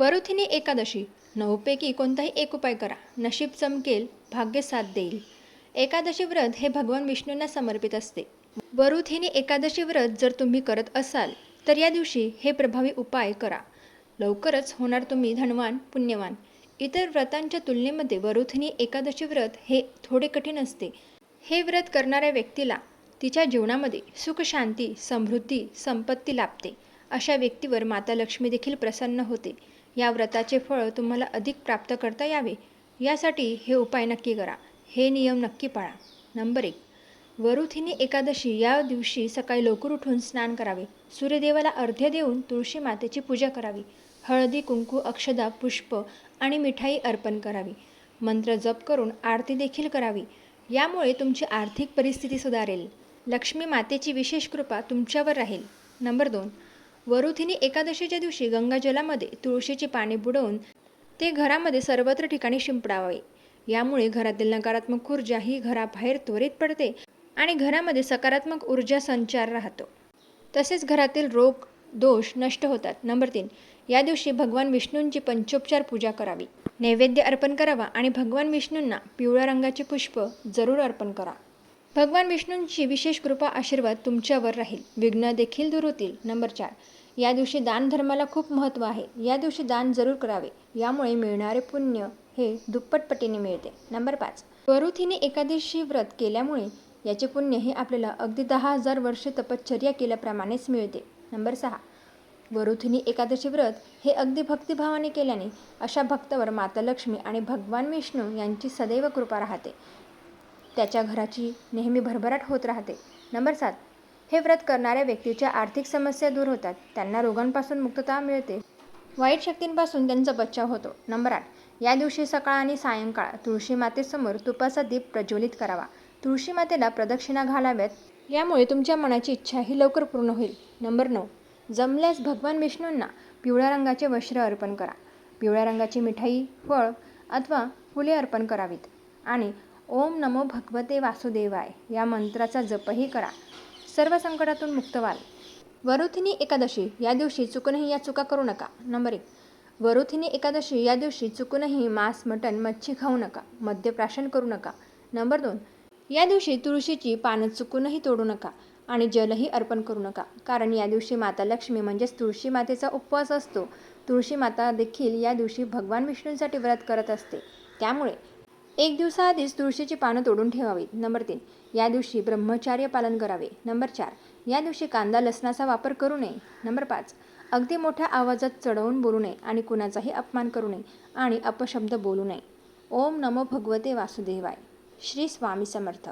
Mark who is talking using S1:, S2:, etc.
S1: वरुथिनी एकादशी. नऊपैकी कोणताही एक उपाय करा. नशीब चमकेल भाग्य साथ देईल. एकादशी व्रत हे भगवान विष्णूंना समर्पित असते. वरुथिनी एकादशी व्रत जर तुम्ही करत असाल तर या दिवशी हे प्रभावी उपाय करा. लवकरच होणार तुम्ही धनवान पुण्यवान. इतर व्रतांच्या तुलनेमध्ये वरुथिनी एकादशी व्रत हे थोडे कठीण असते. हे व्रत करणाऱ्या व्यक्तीला तिच्या जीवनामध्ये सुख शांती समृद्धी संपत्ती लाभते. अशा व्यक्तीवर माता लक्ष्मी देखील प्रसन्न होते. या व्रताचे फळ तुम्हाला अधिक प्राप्त करता यावे. यासाठी हे उपाय नक्की करा. हे नियम नक्की पाळा. नंबर एक. वरुथिनी एकादशी या दिवशी सकाळी लवकर उठून स्नान करावे. सूर्यदेवाला अर्ध्य देऊन तुळशी मातेची पूजा करावी. हळदी कुंकू अक्षदा पुष्प आणि मिठाई अर्पण करावी. मंत्र जप करून आरती देखील करावी. यामुळे तुमची आर्थिक परिस्थिती सुधारेल. लक्ष्मी मातेची विशेष कृपा तुमच्यावर राहील. नंबर दोन. वरुथिनी एकादशीच्या दिवशी गंगाजलामध्ये तुळशीची पाने बुडवून ते घरामध्ये सर्वत्र ठिकाणी शिंपडावे. यामुळे घरातील नकारात्मक ऊर्जा ही घराबाहेर त्वरित पडते आणि घरामध्ये सकारात्मक ऊर्जा संचार राहतो. तसेच घरातील रोग दोष नष्ट होतात. नंबर तीन या दिवशी भगवान विष्णूंची पंचोपचार पूजा करावी. नैवेद्य अर्पण करावा आणि भगवान विष्णूंना पिवळ्या रंगाचे पुष्प जरूर अर्पण करा. भगवान विष्णूंची विशेष कृपा आशीर्वाद तुमच्यावर राहील. विघ्न देखील दूर होतील. नंबर चार. या दिवशी दान धर्माला खूप महत्त्व आहे. या दिवशी दान जरूर करावे. यामुळे मिळणारे पुण्य हे दुप्पटपटीने मिळते. नंबर पाच. वरुथिनी एकादशी व्रत केल्यामुळे याचे पुण्य हे आपल्याला अगदी दहा हजार वर्ष तपश्चर्या केल्याप्रमाणेच मिळते. नंबर सहा. वरुथिनी एकादशी व्रत हे अगदी भक्तिभावाने केल्याने अशा भक्तावर माता लक्ष्मी आणि भगवान विष्णू यांची सदैव कृपा राहते. त्याच्या घराची नेहमी भरभराट होत राहते. नंबर सात. हे व्रत करणाऱ्या व्यक्तीच्या आर्थिक समस्या दूर होतात. त्यांना रोगांपासून मुक्तता मिळते. वाईट शक्तींपासून त्यांचा बचाव होतो. नंबर आठ. या दिवशी सकाळ आणि सायंकाळ तुळशी मातेसमोर तुपाचा दीप प्रज्वलित करावा. तुळशी मातेला प्रदक्षिणा घालाव्यात. यामुळे तुमच्या मनाची इच्छा ही लवकर पूर्ण होईल. नंबर नऊ. जमल्यास भगवान विष्णूंना पिवळ्या रंगाचे वस्त्र अर्पण करा. पिवळ्या रंगाची मिठाई फळ अथवा फुले अर्पण करावीत. आणि ओम नमो भगवते वासुदेवाय या मंत्राचा जपही करा. सर्व संकटातून मुक्त व्हाल. वरुथिनी एकादशी या दिवशी चुकूनही या चुका करू नका. नंबर एक. वरुथिनी एकादशी या दिवशी चुकूनही मांस मटण मच्छी खाऊ नका. मद्यप्राशन करू नका. नंबर दोन. या दिवशी तुळशीची पानं चुकूनही तोडू नका आणि जलही अर्पण करू नका. कारण या दिवशी माता लक्ष्मी म्हणजेच तुळशी मातेचा उपवास असतो. तुळशी माता देखील या दिवशी भगवान विष्णूंसाठी व्रत करत असते. त्यामुळे एक दिवसाआधीच तुळशीची पानं तोडून ठेवावीत. नंबर तीन. या दिवशी ब्रह्मचार्य पालन करावे. नंबर चार. या दिवशी कांदा लसणाचा वापर करू नये. नंबर पाच. अगदी मोठ्या आवाजात चढवून बोलू नये आणि कुणाचाही अपमान करू नये आणि अपशब्द बोलू नये. ओम नमो भगवते वासुदेवाय. श्री स्वामी समर्थ.